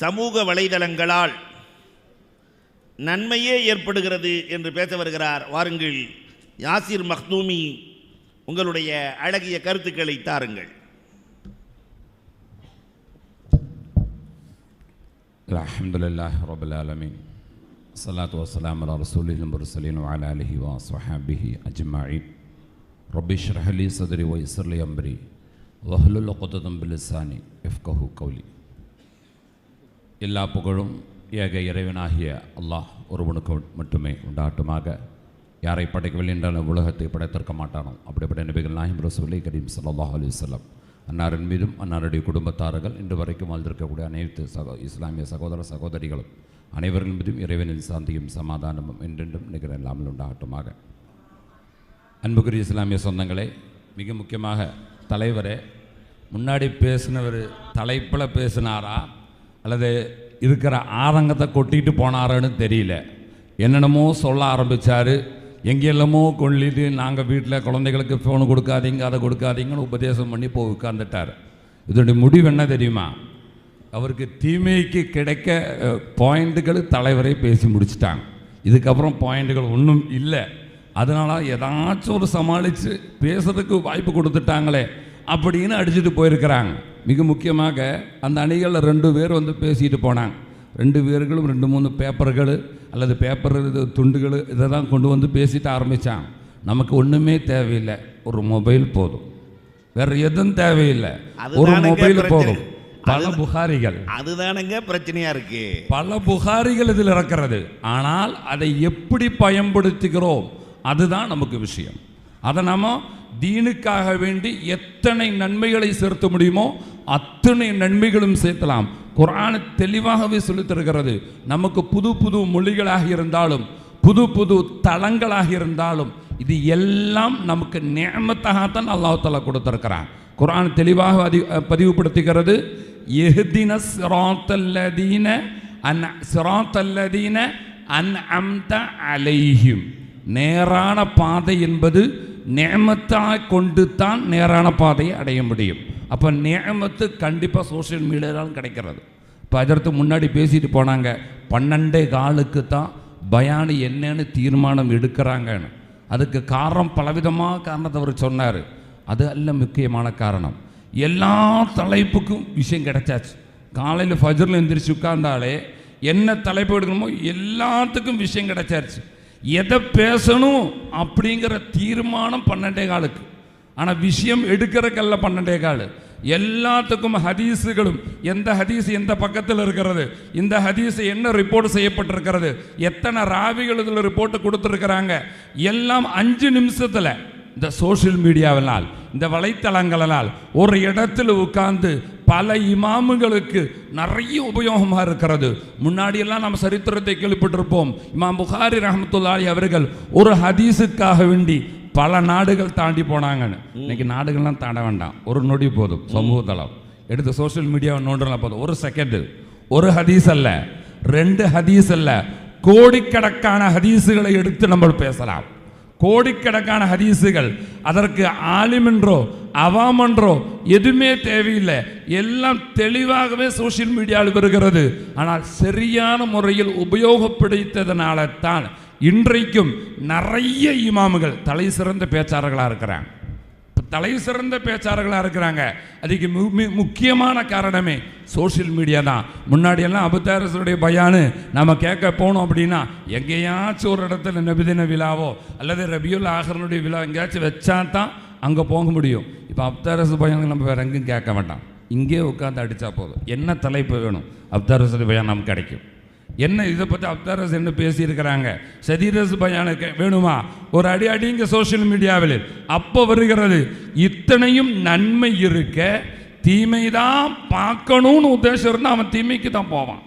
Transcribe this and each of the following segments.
சமூக வலைதளங்களால் நன்மையே ஏற்படுகிறது என்று பேச வருகிறார் வாருங்கள் யாசிர் மக்தூமி உங்களுடைய அழகிய கருத்துக்களை தாருங்கள் الحمد لله رب العالمين الصلاة والسلام على رسوله المرسلين وعلى آله وصحبه أجمعين ربي اشرح لي صدري ويسر لي أمري واحلل عقدة من لساني يفقهوا قولي எல்லா புகழும் ஏக இறைவனாகிய அல்லாஹ் ஒருவனுக்கு மட்டுமே உண்டாட்டுமாக. யாரை படைக்கவில்லை என்றாலும் உலகத்தை படைத்திருக்க மாட்டானோ? அப்படிப்பட்ட நபிகள் நாயம் ரசூலை கரீம் சல்லாஹ் அலி வஸல்லம். அன்னாரின் மீதும் அன்னாருடைய குடும்பத்தார்கள் இன்று வரைக்கும் வாழ்ந்திருக்கக்கூடிய அனைத்து சகோ இஸ்லாமிய சகோதர சகோதரிகளும் அனைவர்கள் மீதும் இறைவனின் சாந்தியும் சமாதானமும் என்றென்றும் நிகர இல்லாமல் உண்டாகட்டுமாக. அன்புக்குரிய இஸ்லாமிய சொந்தங்களே மிக முக்கியமாக தலைவரே முன்னாடி பேசினவர் தலைப்பில் பேசினாரா? அல்லது இருக்கிற ஆதங்கத்தை கொட்டிட்டு போனாருன்னு தெரியல. என்னென்னமோ சொல்ல ஆரம்பித்தார் எங்கெல்லாமோ கொள்ளிட்டு நாங்கள் வீட்டில் குழந்தைகளுக்கு ஃபோனு கொடுக்காதீங்க அதை கொடுக்காதீங்கன்னு உபதேசம் பண்ணி போய் உட்காந்துட்டார் இதோடைய முடிவு என்ன தெரியுமா? அவருக்கு தீமைக்கு கிடைக்க பாயிண்ட்டுகள் தலைவரை பேசி முடிச்சிட்டாங்க. இதுக்கப்புறம் பாயிண்ட்டுகள் ஒன்றும் இல்லை. அதனால ஏதாச்சும் ஒரு சமாளித்து பேசுறதுக்கு வாய்ப்பு கொடுத்துட்டாங்களே அப்படின்னு அடிச்சுட்டு போயிருக்கிறாங்க. மிக முக்கியமாக அந்த அணிகளில் ரெண்டு பேர் வந்து பேசிட்டு போனாங்க. ரெண்டு பேர்களும் ரெண்டு மூணு பேப்பர்கள் அல்லது பேப்பர் துண்டுகள் இதை தான் கொண்டு வந்து பேசிட்டு ஆரம்பித்தாங்க நமக்கு ஒன்றுமே தேவையில்லை. ஒரு மொபைல் போதும். வேற எதுவும் தேவையில்லை. ஒரு மொபைல். போதும். பல புகாரிகள். அதுதானங்க பிரச்சனையா இருக்கு. பல புகாரிகள் இதில் இருக்கிறது. ஆனால் அதை எப்படி பயன்படுத்துகிறோம்? அதுதான் நமக்கு விஷயம். அதை நாம் தீனுக்காக வேண்டி எத்தனை நன்மைகளை சேர்த்த முடியுமோ அத்தனை நன்மைகளும் சேர்த்தலாம். குரான் தெளிவாகவே சொல்லித்தருகிறது. நமக்கு புது புது மொழிகளாக இருந்தாலும் புது புது தளங்களாக இருந்தாலும் இது எல்லாம் நமக்கு நேமத்தகாத்தான் அல்லாஹ் கொடுத்துருக்கிறான். குரான் தெளிவாக அதி பதிவுபடுத்துகிறது. எஹ்தின சிராத்தல்லதீன அன் சிராத்தல்லதீன அன் அம்த அலைஹிம். நேரான பாதை என்பது நேமத்தாக கொண்டு தான் நேரான பாதையை அடைய முடியும். அப்போ நேமத்து கண்டிப்பாக சோஷியல் மீடியாவில் கிடைக்கிறது. இப்போ அதற்கு முன்னாடி பேசிட்டு போனாங்க பன்னெண்டே காலுக்கு தான் பயானு என்னன்னு தீர்மானம் எடுக்கிறாங்கன்னு. அதுக்கு காரணம் பலவிதமாக காரணத்தை அவர் சொன்னார். அது அல்ல முக்கியமான காரணம். எல்லா தலைப்புக்கும் விஷயம் கிடைச்சாச்சு. காலையில் ஃபஜரில் எந்திரிச்சு உட்கார்ந்தாலே என்ன தலைப்பு எடுக்கணுமோ எல்லாத்துக்கும் விஷயம் கிடைச்சாச்சு. எதை பேசணும் அப்படிங்கிற தீர்மானம் பன்னெண்டே காலுக்கு. ஆனால் விஷயம் எடுக்கிறக்கல்ல பன்னெண்டே கால். எல்லாத்துக்கும் ஹதீஸுகளும் எந்த ஹதீஸ் எந்த பக்கத்தில் இருக்கிறது இந்த ஹதீஸ் என்ன ரிப்போர்ட் செய்யப்பட்டிருக்கிறது எத்தனை ராவிகள் இதில் ரிப்போர்ட் கொடுத்துருக்குறாங்க எல்லாம் அஞ்சு நிமிஷத்தில். இந்த சோஷியல் மீடியாவினால் இந்த வலைத்தளங்களால் ஒரு இடத்துல உட்கார்ந்து பல இமாமுகளுக்கு நிறைய உபயோகமாக இருக்கிறது. முன்னாடியெல்லாம் நம்ம சரித்திரத்தை கேள்விப்பட்டிருப்போம். இமாம் புகாரி ரஹமத்துல்லாலி அவர்கள் ஒரு ஹதீஸுக்காக வேண்டி பல நாடுகள் தாண்டி போனாங்கன்னு. இன்னைக்கு நாடுகள்லாம் தாண்ட வேண்டாம். ஒரு நொடி போதும். சமூக தளம். எடுத்து சோஷியல் மீடியாவை நோண்டலாம் போதும். ஒரு செகண்டு ஒரு ஹதீஸ் அல்ல. ரெண்டு ஹதீஸ் அல்ல. கோடிக்கணக்கான ஹதீஸுகளை எடுத்து நம்ம பேசலாம். கோடிக்கணக்கான ஹதீஸுகள் அதற்கு ஆலிமென்றோ அவாமன்றோ எதுவுமே தேவையில்லை. எல்லாம் தெளிவாகவே சோஷியல் மீடியாவில் வருகிறது. ஆனால் சரியான முறையில் உபயோகப்படுத்ததுனால தான் இன்றைக்கும் நிறைய இமாமுகள் தலை சிறந்த பேச்சாளர்களாக இருக்கிறாங்க. தலை சிறந்த பேச்சாளர்களாக இருக்கிறாங்க. அதுக்கு மு- முக்கியமான காரணமே சோஷியல் மீடியா தான். முன்னாடியெல்லாம் அபுத்தாரசருடைய பயானு நம்ம கேட்க போனோம் அப்படின்னா எங்கேயாச்சும் ஒரு இடத்துல நபிதின விழாவோ அல்லது ரபியுல் ஆகரனுடைய விழா எங்கேயாச்சும் வச்சா தான் அங்கே போக முடியும். இப்போ அப்தாரசு பயான் நம்ம வேற எங்கேயும் கேட்க வேண்டாம் இங்கே உட்காந்து அடித்தா போதும். என்ன தலைப்பு வேணும்? அப்தாரசு பயான் நமக்கு கிடைக்கும். என்ன இதை பற்றி அப்தாரஸ் என்ன பேசியிருக்கிறாங்க? சதீரஸ் பயான வேணுமா? ஒரு அடி அடிங்க சோஷியல் மீடியாவில் அப்போ வருகிறது இத்தனையும் நன்மை இருக்க தீமை தான் பார்க்கணும்னு உத்தேசம் இருந்தால் அவன் தீமைக்கு தான் போவான்.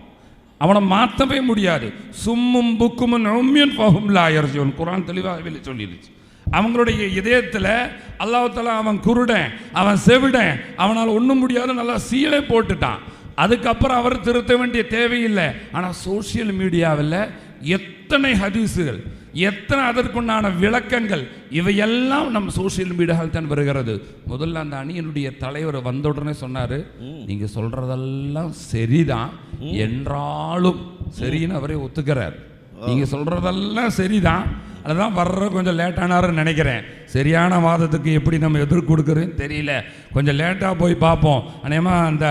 அவனை மாற்றவே முடியாது. சும்மும் புக்கும் நொம்மியன் பகும் லாயர் குரான் தெளிவாகவே சொல்லிடுச்சு. அவங்களுடைய இதயத்தில் அல்லாஹ் அவன் குருடன் அவன் செவிடன் அவனால் ஒன்றும் முடியாது நல்லா சீலை போட்டுட்டான். அதுக்கப்புறம் அவர் திருத்த வேண்டிய தேவையில்லை. ஆனால் சோஷியல் மீடியாவில் எத்தனை ஹதீஸுகள் எத்தனை அதற்குண்டான விளக்கங்கள் இவையெல்லாம் நம் சோஷியல் மீடியாவில் தான் வருகிறது. முதல்ல அந்த அணியினுடைய தலைவர் வந்த உடனே சொன்னாரு நீங்க சொல்றதெல்லாம் சரிதான். என்றாலும் சரின்னு அவரே ஒத்துக்கிறார். நீங்க சொல்றதெல்லாம் சரிதான். அதுதான் வர்ற கொஞ்சம் லேட்டானாருன்னு நினைக்கிறேன். சரியான வாதத்துக்கு எப்படி நம்ம எதிர்ப்பு கொடுக்குறேன்னு தெரியல. கொஞ்சம் லேட்டாக போய் பார்ப்போம். அநேகமாக அந்த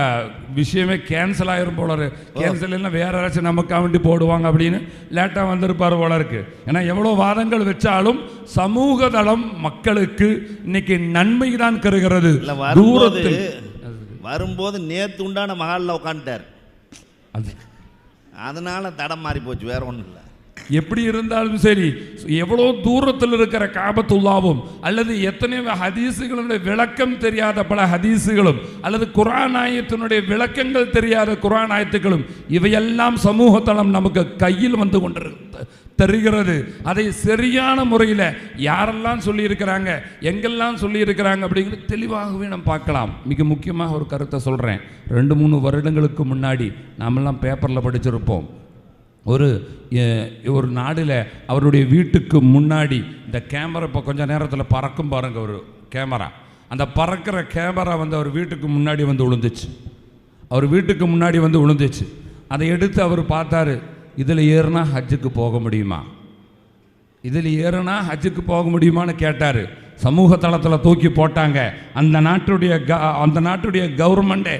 விஷயமே கேன்சல் ஆயிரும் போல இருக்கு. கேன்சல் இல்லைன்னா வேற யாராச்சும் நமக்கு வேண்டி போடுவாங்க அப்படின்னு லேட்டாக வந்திருப்பார் போல இருக்கு. ஏன்னா எவ்வளோ வாதங்கள் வச்சாலும் சமூக தளம் மக்களுக்கு இன்னைக்கு நன்மை தான் கருகிறது. தூரத்தில். வரும்போது நேத்து உண்டான மகாலில் உட்காந்துட்டார் அது. அதனால தடம் மாறி போச்சு வேற ஒன்றும் இல்லை. எப்படி இருந்தாலும் சரி எவ்வளோ தூரத்தில் இருக்கிற காபத்துள்ளாவும் அல்லது எத்தனையோ ஹதீஸுகளுடைய விளக்கம் தெரியாத பல ஹதீஸுகளும் அல்லது குரான் ஆயத்தினுடைய விளக்கங்கள் தெரியாத குரான் ஆயத்துக்களும் இவையெல்லாம் சமூகத்தளம் நமக்கு கையில் வந்து கொண்டு தருகிறது. அதை சரியான முறையில் யாரெல்லாம் சொல்லியிருக்கிறாங்க எங்கெல்லாம் சொல்லியிருக்கிறாங்க அப்படிங்கிறது தெளிவாகவே நம்ம பார்க்கலாம். மிக முக்கியமாக ஒரு கருத்தை சொல்கிறேன் ரெண்டு மூணு வருடங்களுக்கு முன்னாடி நாமெல்லாம் பேப்பரில் படிச்சிருப்போம். ஒரு ஒரு நாடில் அவருடைய வீட்டுக்கு முன்னாடி இந்த கேமரா இப்போ கொஞ்சம் நேரத்தில் பறக்கும் பாருங்க ஒரு கேமரா. அந்த பறக்கிற கேமரா வந்து அவர் வீட்டுக்கு முன்னாடி வந்து விழுந்துச்சு அவர் வீட்டுக்கு முன்னாடி வந்து விழுந்துச்சு அதை எடுத்து அவர் பார்த்தாரு இதில் ஏறுனா ஹஜ்ஜுக்கு போக முடியுமா? இதில் ஏறுனா ஹஜ்ஜுக்கு போக முடியுமான்னு கேட்டார். சமூக தளத்தில் தூக்கி போட்டாங்க. அந்த நாட்டுடைய க அந்த நாட்டுடைய கவர்மெண்ட்டே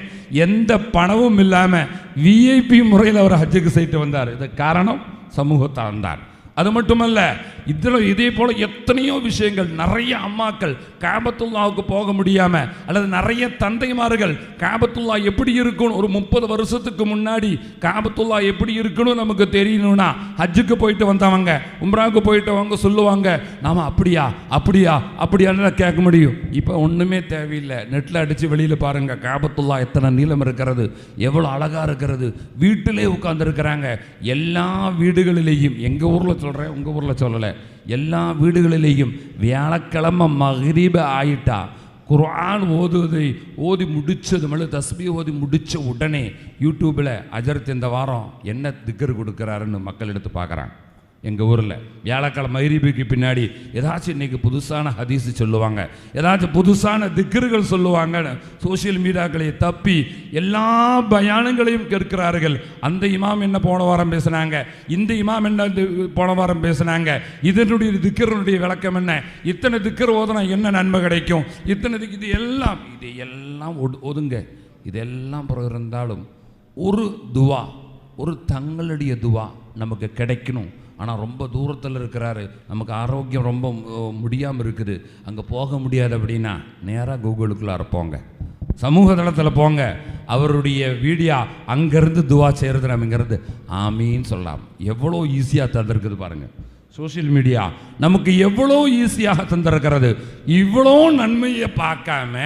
எந்த பணமும் இல்லாமல் விஐபி முறையில் அவர் ஹஜ்ஜுக்கு செய்துட்டு வந்தார். இது காரணம் சமூகத்தளம் தான். அது மட்டுமல்ல இதில் இதே போல் எத்தனையோ விஷயங்கள் நிறைய அம்மாக்கள் காபத்துல்லாவுக்கு போக முடியாமல் அல்லது நிறைய தந்தைமார்கள் காபத்துல்லா எப்படி இருக்கணும் ஒரு முப்பது வருஷத்துக்கு முன்னாடி காபத்துல்லா எப்படி இருக்கணும் நமக்கு தெரியணும்னா ஹஜ்ஜுக்கு போயிட்டு வந்தவங்க உம்ராவுக்கு போயிட்டவங்க சொல்லுவாங்க நாம அப்படியா அப்படியா அப்படியான்னு கேட்க முடியும். இப்போ ஒன்றுமே தேவையில்லை. நெட்டில் அடித்து வெளியில் பாருங்கள் காபத்துல்லா எத்தனை நீளம் இருக்கிறது எவ்வளோ அழகாக இருக்கிறது வீட்டிலே உட்காந்துருக்கிறாங்க எல்லா வீடுகளிலேயும் எங்கள் ஊரில் சொல்றேன் உங்க ஊரில் சொல்லலை. எல்லா வீடுகளிலேயும் வியாழக்கிழமை மகரீப ஆயிட்டா குர்ஆன் ஓதுவதை ஓதி முடிச்சது மேலே தஸ்பி ஓதி முடிச்ச உடனே யூடியூப்பில் அஜர்த் இந்த வாரம் என்ன திக்கர் கொடுக்குறாருன்னு மக்கள் எடுத்து பார்க்குறாங்க. எங்கள் ஊரில். வியாழக்கிழமை ஐரிபிக்கு பின்னாடி ஏதாச்சும் இன்றைக்கி புதுசான ஹதீஸ் சொல்லுவாங்க. ஏதாச்சும் புதுசான திக்கர்கள் சொல்லுவாங்க. சோஷியல் மீடியாக்களை தப்பி எல்லா பயானங்களையும் கேட்கிறார்கள். அந்த இமாம் என்ன போன வாரம் பேசுனாங்க? இந்த இமாம் என்ன இது போன வாரம் பேசுனாங்க? இதனுடைய திக்கருடைய விளக்கம் என்ன? இத்தனை திக்கர் ஓதுனா என்ன நன்மை கிடைக்கும்? இத்தனை திக்கு இது எல்லாம் இது எல்லாம் ஒடு- ஒதுங்க. இதெல்லாம் பிறகு இருந்தாலும் ஒரு துவா ஒரு தங்களுடைய துவா நமக்கு கிடைக்கணும். ஆனால் ரொம்ப தூரத்தில் இருக்கிறாரு. நமக்கு ஆரோக்கியம் ரொம்ப முடியாமல் இருக்குது. அங்கே போக முடியாது அப்படின்னா நேராக கூகுளுக்குள்ளார போங்க சமூக தளத்தில் போங்க. அவருடைய வீடியோ அங்கேருந்து துவா செய்கிறது நம்ம இங்கேருந்து. ஆமின்னு சொல்லலாம். எவ்வளோ ஈஸியாக தந்திருக்குது பாருங்கள் சோஷியல் மீடியா நமக்கு எவ்வளோ ஈஸியாக தந்திருக்கிறது. இவ்வளோ நன்மையை பார்க்காம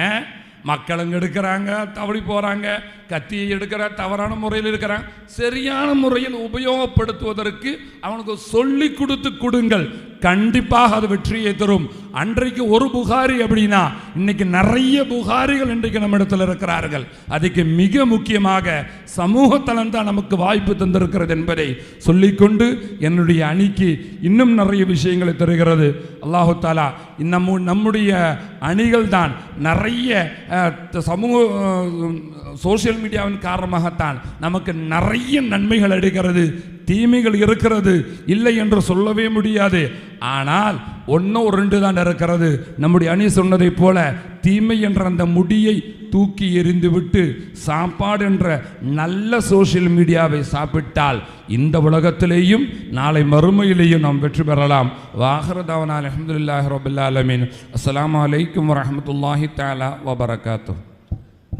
மக்களுங்க எடுக்கிறாங்க தவறி போகிறாங்க கத்தியை எடுக்கிறான் தவறான முறையில் இருக்கிறான் சரியான முறையில் உபயோகப்படுத்துவதற்கு அவனுக்கு சொல்லி கொடுத்து கொடுங்கள். கண்டிப்பாக அது வெற்றியை தரும். அன்றைக்கு ஒரு புகாரி அப்படின்னா இன்னைக்கு நிறைய புகாரிகள் இன்றைக்கு நம்ம இடத்துல இருக்கிறார்கள். அதுக்கு மிக முக்கியமாக சமூகத்தலம் தான் நமக்கு வாய்ப்பு தந்திருக்கிறது என்பதை சொல்லிக்கொண்டு என்னுடைய அணிக்கு இன்னும் நிறைய விஷயங்களை தருகிறது. அல்லாஹு தாலா நம்ம நம்முடைய அணிகள் தான் நிறைய சமூக சோசியல் சோஷியல் மீடியாவின் காரணமாகத்தான் நமக்கு நிறைய நன்மைகள் எடுக்கிறது தீமைகள் இருக்கிறது இல்லை என்று சொல்லவே முடியாது. ஆனால் ஒன்றோ ரெண்டு தான் இருக்கிறது. நம்முடைய அணி சொன்னதைப் போல தீமை என்ற அந்த முடியை தூக்கி எறிந்துவிட்டு சாப்பாடு என்ற நல்ல சோஷியல் மீடியாவை சாப்பிட்டால் இந்த உலகத்திலேயும் நாளை மறுமையிலேயும் நாம் வெற்றி பெறலாம். வாஹரதாவனா அலமதுல்லாஹி ரபுல்லாலமின் அஸ்லாம் வலைக்கம் வரமத்துல்லாஹி தாலா வபரகாத்து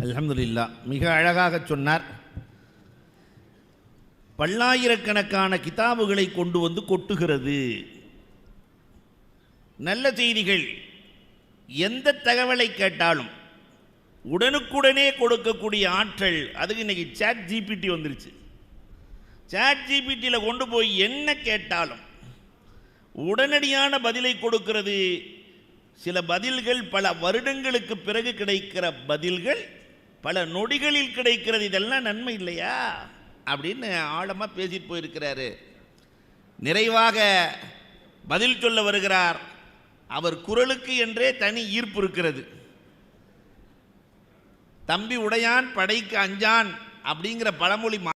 அலமதுல்லா மிக அழகாக சொன்னார். பல்லாயிரக்கணக்கான கிதாபுகளை கொண்டு வந்து கொட்டுகிறது. நல்ல செய்திகள். எந்த தகவலை கேட்டாலும் உடனுக்குடனே கொடுக்கக்கூடிய ஆற்றல். அதுக்கு இன்றைக்கி சேட் ஜிபிடி வந்துருச்சு. சேட் ஜிபிடியில் கொண்டு போய் என்ன கேட்டாலும் உடனடியான பதிலை கொடுக்கிறது. சில பதில்கள் பல வருடங்களுக்கு பிறகு கிடைக்கிற பதில்கள் பல நொடிகளில் கிடைக்கிறது. இதெல்லாம் நன்மை இல்லையா? அப்படின்னு ஆழமாக பேசிட்டு போயிருக்கிறாரு. நிறைவாக பதில் சொல்ல வருகிறார். அவர் குரலுக்கு என்றே தனி ஈர்ப்பு இருக்கிறது. தம்பி உடையான் படைக்கு அஞ்சான் அப்படிங்கிற பழமொழி